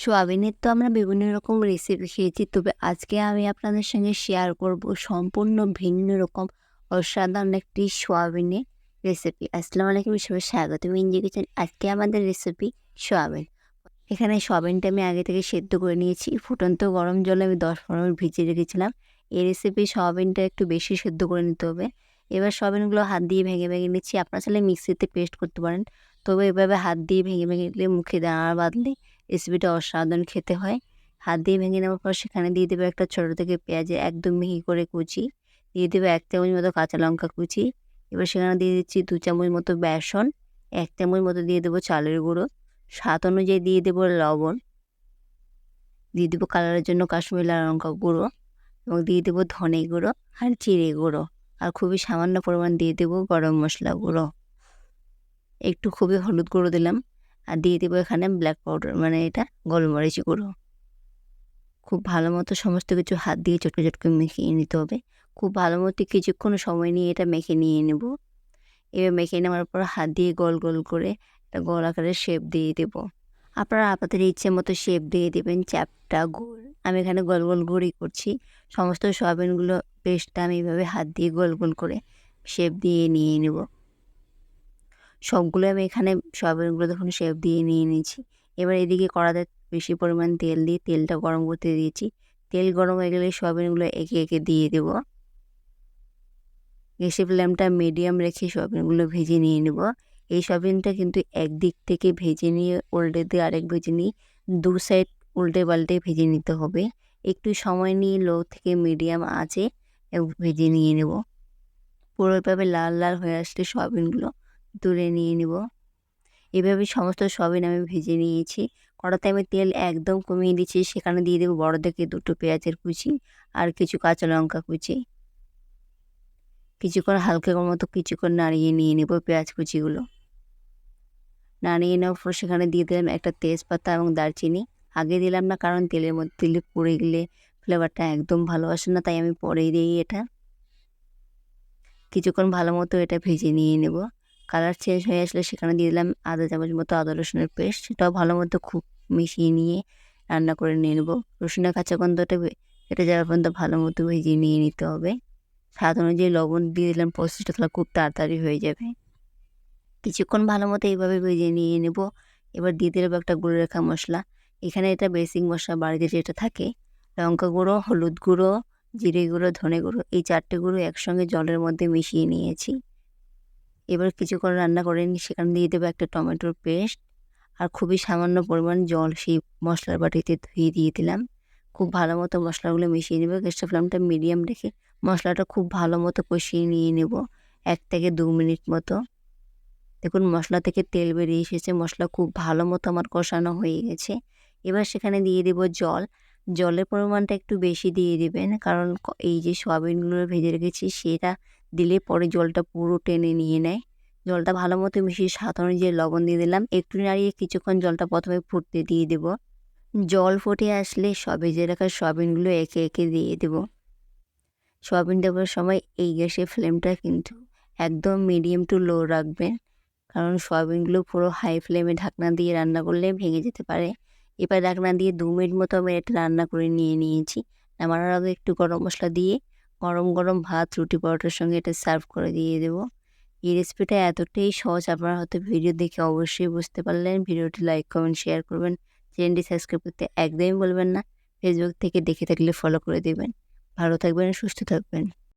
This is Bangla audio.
সোয়াবিনের তো আমরা বিভিন্ন রকম রেসিপি খেয়েছি। তবে আজকে আমি আপনাদের সঙ্গে শেয়ার করব সম্পূর্ণ ভিন্ন রকম অসাধারণ একটি সোয়াবিনের রেসিপি আসসালামু আলাইকুম সবাই স্বাগত। ইঞ্জি কিচেন আজকে আমাদের রেসিপি সোয়াবিন। এখানে সোয়াবিনটা আমি আগে থেকে সেদ্ধ করে নিয়েছি। ফুটন্ত গরম জলে আমি দশ পনেরো মিনিট ভিজিয়ে রেখেছিলাম। এই রেসিপি সোয়াবিনটা একটু বেশি সেদ্ধ করে নিতে হবে। এবার সোয়াবিনগুলো হাত দিয়ে ভেঙে ভেঙে নিচ্ছি। আপনারা চাইলে মিক্সিতে পেস্ট করতে পারেন। তবে এভাবে হাত দিয়ে ভেঙে ভেঙে দিলে মুখে দাঁড়া বাঁধলে রেসিপিটা অসাধারণ খেতে হয়। হাত দিয়ে ভেঙে নেওয়ার পর সেখানে দিয়ে দেবো একটা ছোটো থেকে পেঁয়াজের একদম মিহি করে কুচি। দিয়ে দেবো এক চামচ মতো কাঁচা লঙ্কা কুচি। এবার সেখানে দিয়ে দিচ্ছি দু চামচ মতো বেসন। এক চামচ মতো দিয়ে দেবো চালের গুঁড়ো। স্বাদ অনুযায়ী দিয়ে দেবো লবণ। দিয়ে দেবো কালারের জন্য কাশ্মীর লাল লঙ্কা গুঁড়ো এবং দিয়ে দেবো ধনে গুঁড়ো আর জিরে গুঁড়ো। আর খুবই সামান্য পরিমাণ দিয়ে দেবো গরম মশলা গুঁড়ো। একটু খুবই হলুদ গুঁড়ো দিলাম। আর দিয়ে দেবো এখানে ব্ল্যাক পাউডার মানে এটা গোলমরিচ গুঁড়ো। খুব ভালো মতো সমস্ত কিছু হাত দিয়ে চটকে চটকে মেখে নিতে হবে। খুব ভালো মতো কিছুক্ষণ সময় নিয়ে এটা মেখে নিয়ে নেব। এবার মেখে নেওয়ার পর হাত দিয়ে গোল গোল করে একটা গোল আকারের শেপ দিয়ে দেব। আপনারা আপনাদের ইচ্ছে মতো শেপ দিয়ে দেবেন চ্যাপটা গোল। আমি এখানে গোল গোল গোলই করছি। সমস্ত সয়াবিনগুলো পেস্টটা আমি এইভাবে হাত দিয়ে গোল গোল করে শেপ দিয়ে নিয়ে নেব। সবগুলো আমি এখানে সয়াবিনগুলো তখন শেপ দিয়ে নিয়ে নিয়েছি। এবার এদিকে কড়াতে বেশি পরিমাণ তেল দিয়ে তেলটা গরম করতে দিয়েছি। তেল গরম হয়ে গেলে সয়াবিনগুলো একে একে দিয়ে দেব। গ্যাসের ফ্লেমটা মিডিয়াম রেখে সয়াবিনগুলো ভেজে নিয়ে নেব। এই সয়াবিনটা কিন্তু একদিক থেকে ভেজে নিয়ে উল্টে দিয়ে আরেক ভেজে নিয়ে দু সাইড উল্টে পাল্টে ভেজে নিতে হবে। একটু সময় নিয়ে লো থেকে মিডিয়াম আছে এবং ভেজে নিয়ে নেব। পুরোভাবে লাল লাল হয়ে আসলে সয়াবিনগুলো তুলে নিয়ে নিব। এভাবে সমস্ত সয়াবিন আমি ভেজে নিয়েছি। কড়াতে আমি তেল একদম কমিয়ে দিচ্ছি, সেখানে দিয়ে দেবো বড় থেকে দুটো পেঁয়াজের কুচি আর কিছু কাঁচা লঙ্কা কুচি। কিছুক্ষণ হালকা মতো কিছুক্ষণ নাড়িয়ে নিয়ে নেব পেঁয়াজ কুচিগুলো। নাড়িয়ে নেওয়ার পর সেখানে দিয়ে দিলাম একটা তেজপাতা এবং দারচিনি। আগে দিলাম না কারণ তেলের মধ্যে দিলে পড়ে গেলে ফ্লেভারটা একদম ভালো আসে না, তাই আমি পরেই দিই এটা। কিছুক্ষণ ভালো মতো এটা ভেজে নিয়ে নেব। কালার চেঞ্জ হয়ে আসলে সেখানে দিয়ে দিলাম আদা চামচ মতো আদা রসুনের পেস্ট। সেটাও ভালো মতো খুব মিশিয়ে নিয়ে রান্না করে নিয়ে নেব। রসুনের কাঁচা গন্ধটা এটা যাওয়ার পর্যন্ত ভালো মতো ভেজে নিয়ে নিতে হবে। স্বাদ অনুযায়ী লবণ দিয়ে দিলাম প্রসেসটা তাহলে খুব তাড়াতাড়ি হয়ে যাবে। কিছুক্ষণ ভালো মতো এইভাবে ভেজে নিয়ে নেব। এবার দিয়ে দিলাম একটা গুঁড়ো রেখা মশলা। এখানে এটা বেসিক মশলা, বাড়িতে যেটা থাকে, লঙ্কা গুঁড়ো, হলুদ গুঁড়ো, জিরে গুঁড়ো, ধনে গুঁড়ো, এই চারটে গুঁড়ো একসঙ্গে জলের মধ্যে মিশিয়ে নিয়েছি। এবার কিছুক্ষণ রান্না করে নিই, সেখানে দিয়ে দেবো একটা টমেটোর পেস্ট আর খুবই সামান্য পরিমাণ জল। সেই মশলার বাটিতে ধুয়ে দিয়ে দিলাম। খুব ভালো মতো মশলাগুলো মিশিয়ে নেব। গ্যাসটা ফ্লেমটা মিডিয়াম রেখে মশলাটা খুব ভালো মতো কষিয়ে নিয়ে নেব এক থেকে দু মিনিট মতো। দেখুন, মশলা থেকে তেল বেরিয়ে এসেছে। মশলা খুব ভালো মতো আমার কষানো হয়ে গেছে। এবার সেখানে দিয়ে দেব জল। জলের পরিমাণটা একটু বেশি দিয়ে দেবেন। কারণ এই যে সয়াবিনগুলো ভেজে রেখেছি, সেটা দিলে পরে জলটা পুরো টেনে নিয়ে নেয়। জলটা ভালো মতো মিশিয়ে সাধারণ যে লবণ দিয়ে দিলাম। একটু নাড়িয়ে কিছুক্ষণ জলটা প্রথমে ফুটতে দিয়ে দেব। জল ফুটে আসলে সব ভেজে রাখা সয়াবিনগুলো একে একে দিয়ে দেব। সয়াবিন দেওয়ার সময় এই গ্যাসের ফ্লেমটা কিন্তু একদম মিডিয়াম টু লো রাখবেন। কারণ সয়াবিনগুলো পুরো হাই ফ্লেমে ঢাকনা দিয়ে রান্না করলে ভেঙে যেতে পারে। এবার ঢাকনা দিয়ে দু মিনিট মতো আমি এটা রান্না করে নিয়ে নিয়েছি। নামানোর আগে একটু গরম মশলা দিয়ে গরম গরম ভাত, রুটি, পরোটার সঙ্গে এটা সার্ভ করে দিয়ে দেবো। এই রেসিপিটা এতটাই সহজ, আপনারা হয়তো ভিডিও দেখে অবশ্যই বুঝতে পারলেন। ভিডিওটি লাইক, কমেন্ট, শেয়ার করবেন। চ্যানেলটি সাবস্ক্রাইব করতে একদমই বলবেন না। ফেসবুক থেকে দেখে থাকলে ফলো করে দেবেন। ভালো থাকবেন, সুস্থ থাকবেন।